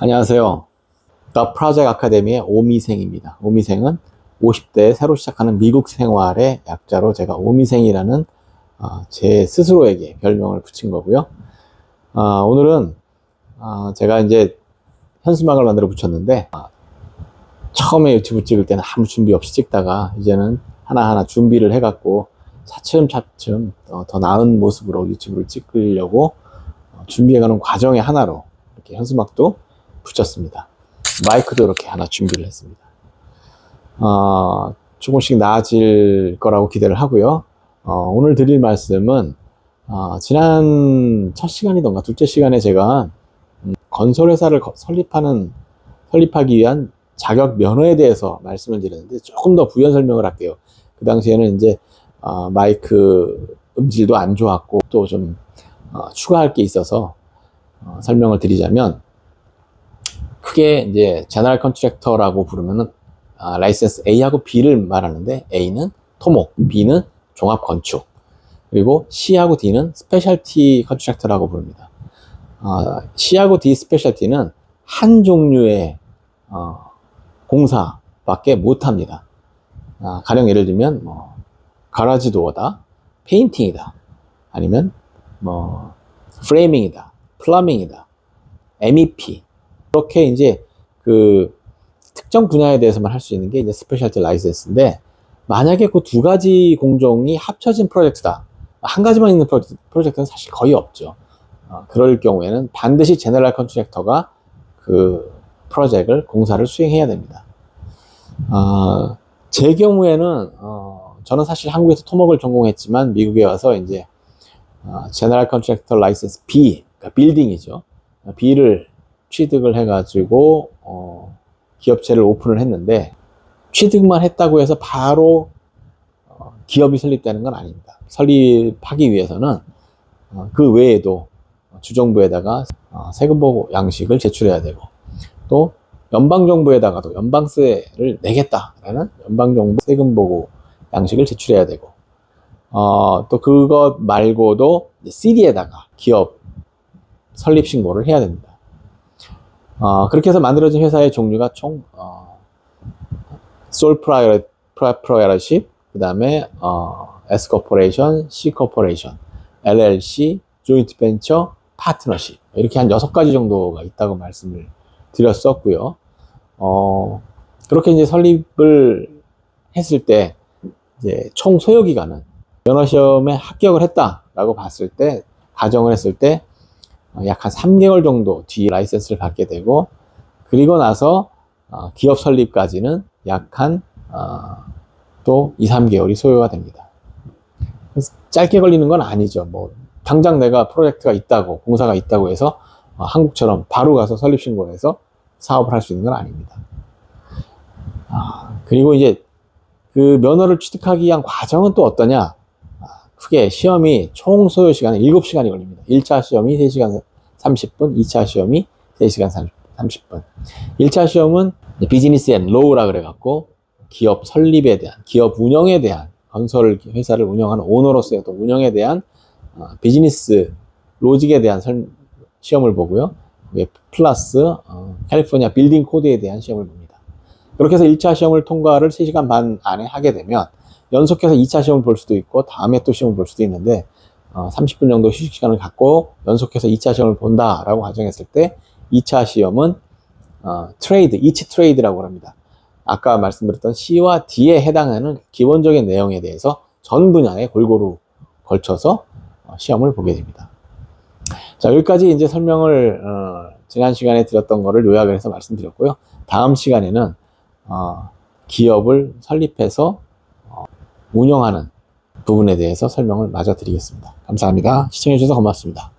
안녕하세요. The Project 아카데미의 오미생입니다. 오미생은 50대 새로 시작하는 미국 생활의 약자로 제가 오미생이라는 어, 제 스스로에게 별명을 붙인 거고요. 어, 오늘은 어, 제가 이제 현수막을 만들어 붙였는데 어, 처음에 유튜브 찍을 때는 아무 준비 없이 찍다가 이제는 하나하나 준비를 해갖고 차츰차츰 어, 더 나은 모습으로 유튜브를 찍으려고 어, 준비해가는 과정의 하나로 이렇게 현수막도 붙였습니다. 마이크도 이렇게 하나 준비를 했습니다. 어, 조금씩 나아질 거라고 기대를 하고요. 어, 오늘 드릴 말씀은 어, 지난 첫 시간이던가 둘째 시간에 제가 음, 건설회사를 거- 설립하는 설립하기 위한 자격 면허에 대해서 말씀을 드렸는데 조금 더 부연 설명을 할게요. 그 당시에는 이제 어, 마이크 음질도 안 좋았고 또좀 어, 추가할 게 있어서 어, 설명을 드리자면 크게 이제 제너럴 컨트랙터라고 부르면은 아, 라이센스 A하고 B를 말하는데 A는 토목, B는 종합 건축, 그리고 C하고 D는 스페셜티 컨트랙터라고 부릅니다. 아, C하고 D 스페셜티는 한 종류의 어, 공사밖에 못합니다. 아, 가령 예를 들면 뭐 가라지 도어다, 페인팅이다, 아니면 뭐 프레이밍이다, 플러밍이다, MEP 그렇게 이제 그 특정 분야에 대해서만 할 수 있는 게 이제 스페셜티 라이센스인데 만약에 그 두 가지 공정이 합쳐진 프로젝트다 한 가지만 있는 프로젝트, 프로젝트 는 사실 거의 없죠. 어, 그럴 경우에는 반드시 제너럴 컨트랙터가 그 프로젝트를 공사를 수행해야 됩니다. 어, 제 경우에는 어, 저는 사실 한국에서 토목을 전공했지만 미국에 와서 이제 제너럴 컨트랙터 라이센스 B, 그러니까 빌딩이죠. B를 취득을 해가지고 어, 기업체를 오픈을 했는데 취득만 했다고 해서 바로 어, 기업이 설립되는 건 아닙니다. 설립하기 위해서는 어, 그 외에도 주정부에다가 어, 세금 보고 양식을 제출해야 되고 또 연방정부에다가도 연방세를 내겠다라는 연방정부 세금 보고 양식을 제출해야 되고 어, 또 그것 말고도 CD에다가 기업 설립 신고를 해야 됩니다. 어, 그렇게 해서 만들어진 회사의 종류가 총, 어, 솔 프라이어십, 그 다음에, 어, S 코퍼레이션, C 코퍼레이션, LLC, 조인트 벤처, 파트너십. 이렇게 한 여섯 가지 정도가 있다고 말씀을 드렸었고요. 어, 그렇게 이제 설립을 했을 때, 이제 총 소요 기간은 면허 시험에 합격을 했다라고 봤을 때, 가정을 했을 때, 어, 약 한 3개월 정도 뒤에 라이센스를 받게 되고 그리고 나서 어, 기업 설립까지는 약한 또 2, 3개월이 소요가 됩니다. 짧게 걸리는 건 아니죠. 뭐 당장 내가 프로젝트가 있다고 공사가 있다고 해서 어, 한국처럼 바로 가서 설립 신고해서 사업을 할 수 있는 건 아닙니다. 아, 그리고 이제 그 면허를 취득하기 위한 과정은 또 어떠냐? 아, 크게 시험이 총 소요 시간은 7시간이 걸립니다. 1차 시험이 3시간 30분, 2차 시험이 3시간 30분. 1차 시험은 비즈니스 앤 로우라 그래갖고 기업 설립에 대한, 기업 운영에 대한, 건설 회사를 운영하는 오너로서의 또 운영에 대한 어, 비즈니스 로직에 대한 설- 시험을 보고요. 플러스 어, 캘리포니아 빌딩 코드에 대한 시험을 봅니다. 그렇게 해서 1차 시험을 통과를 3시간 반 안에 하게 되면 연속해서 2차 시험을 볼 수도 있고 다음에 또 시험을 볼 수도 있는데 어, 30분 정도 휴식 시간을 갖고 연속해서 2차 시험을 본다라고 가정했을 때 2차 시험은 어, 트레이드, 이치 트레이드라고 합니다. 아까 말씀드렸던 C와 D에 해당하는 기본적인 내용에 대해서 전 분야에 골고루 걸쳐서 어, 시험을 보게 됩니다. 자, 여기까지 이제 설명을 어, 지난 시간에 드렸던 거를 요약을 해서 말씀드렸고요. 다음 시간에는 어, 기업을 설립해서 어, 운영하는 부분에 대해서 설명을 마저 드리겠습니다. 감사합니다. 시청해주셔서 고맙습니다.